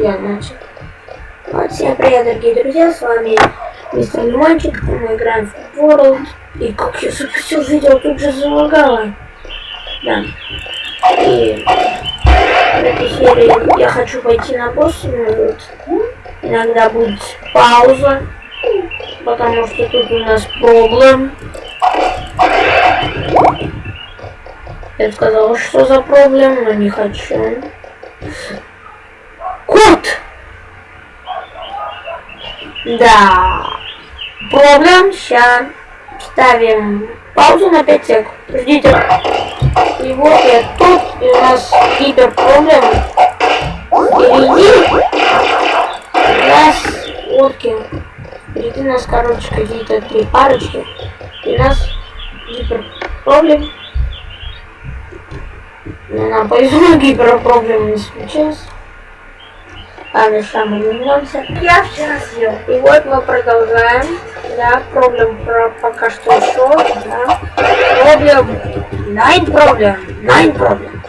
я начал. Вот, всем привет, дорогие друзья, с вами мистер Лимончик, мы играем в World. И как я запустил видео, тут же залагало. Да. И в этой серии я хочу пойти на босса, но вот иногда будет пауза, потому что тут у нас проблем. Я сказал, что за проблем, но не хочу. Кот! Да. Проблем. Сейчас ставим паузу на 5 секунд. Ждите. И вот я тут, и у нас гипер проблем. Впереди нас лодки. Впереди нас, короче, какие-то три парочки. И у нас гипер проблем. Но нам повезло, гипер проблем не случилось. А на самом вернемся. Я вчера съел. И вот мы продолжаем. Да, проблем про пока что еще. Да. Проблем. Nine проблем. Nine проблем.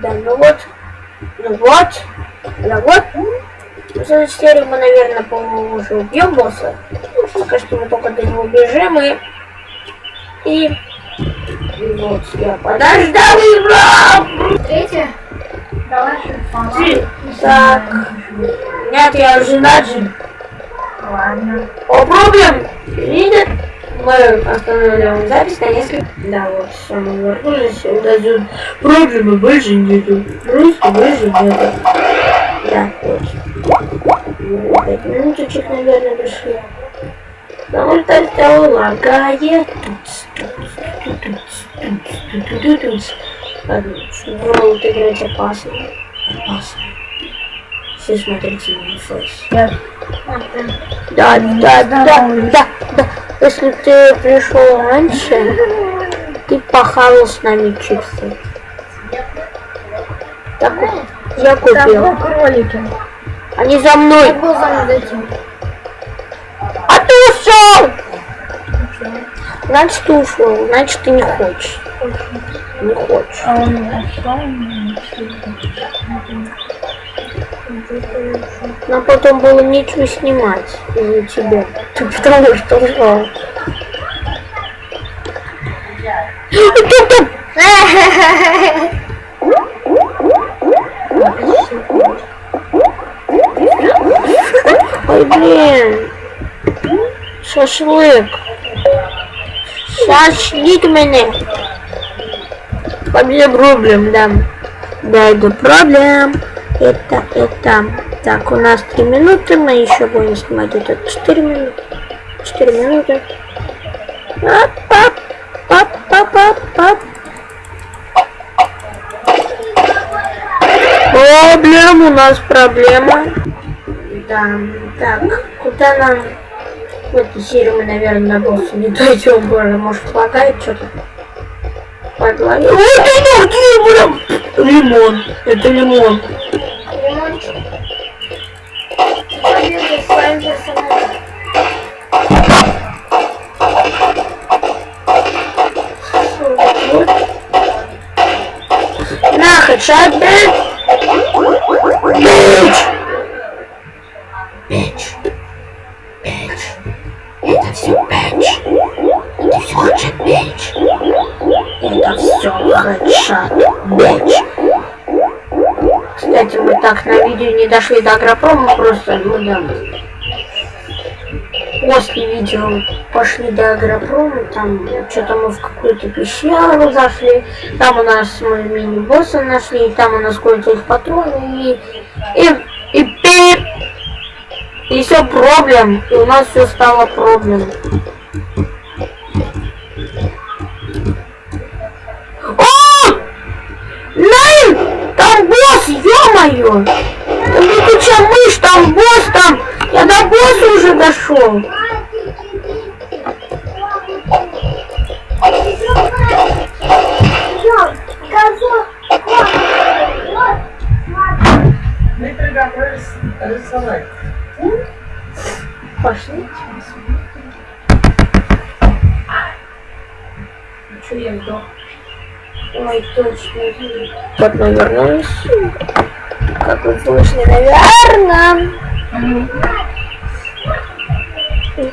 Да, ну вот. Ну вот. Да вот. В следующей серии мы, наверное, по-моему, уже убьем босса. Пока что мы только до него бежим и... И... и вот я подождал его! Третье. Так. Нет, я уже на Джи. Ладно. О, проблем! Видит? Мы останавливаем запись на несколько... Да, вот, все, мы вернулись. Удадут проблемы больше нету. Просто больше нету. Да, вот. Пять минуточек, наверное, пришли. Потому что все лагает. Ладно, World играть опасно. Опасно. Все смотрите на фейс. Я... Да, да, да, да, да. Если ты пришел раньше, ты похавал с нами чипсы. Так я Там купил. кролики. Они за мной. Я был за зайти. А ты ушел! Значит, ты ушел. Значит, ты не хочешь. Не хочешь. А он ушел? Но потом было нечего снимать из-за тебя. Ты потому что ушел. Ой, блин. Шашлык. Шашлык мене. Проблем, проблем, да. Да, это проблем. Это, это. Так, у нас 3 минуты, мы еще будем снимать это 4 минуты. 4 минуты. Пап, пап, пап, пап, пап, пап. Проблем, у нас проблема. Да, так, куда нам... В этой серии мы, наверное, на босса не дойдем, боже, может, лагает что-то. Подлагает. Ой, ты блин! Лимон, это лимон. Лимончик. Победа своим персонажем. Вот. На, хедшот, бич! Бич! Все хедшот, бич! Кстати, мы так на видео не дошли до агропрома, просто, ну да, после видео пошли до агропрома, там что-то мы в какую-то пещеру зашли, там у нас мы мини-босса нашли, и там у нас кончились патроны, и, и, и пип, и все проблем, и у нас все стало проблем. Ё-моё! Там летучая мышь, там босс, там... Я до босса уже дошел. Мы приготовились рисовать. Пошли. Что я сдох? Ой, точно. Вот мы вернулись. Как вы слышали, наверное.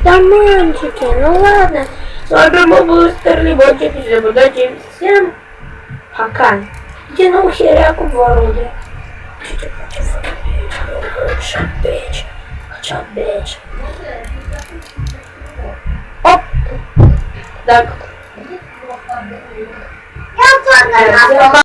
Да, мальчики, ну ладно. С вами был Стерлиб, очень забудайте всем. Пока. Иди на ухеряку в вороте. Шапечь, шапечь. Оп. Так. Я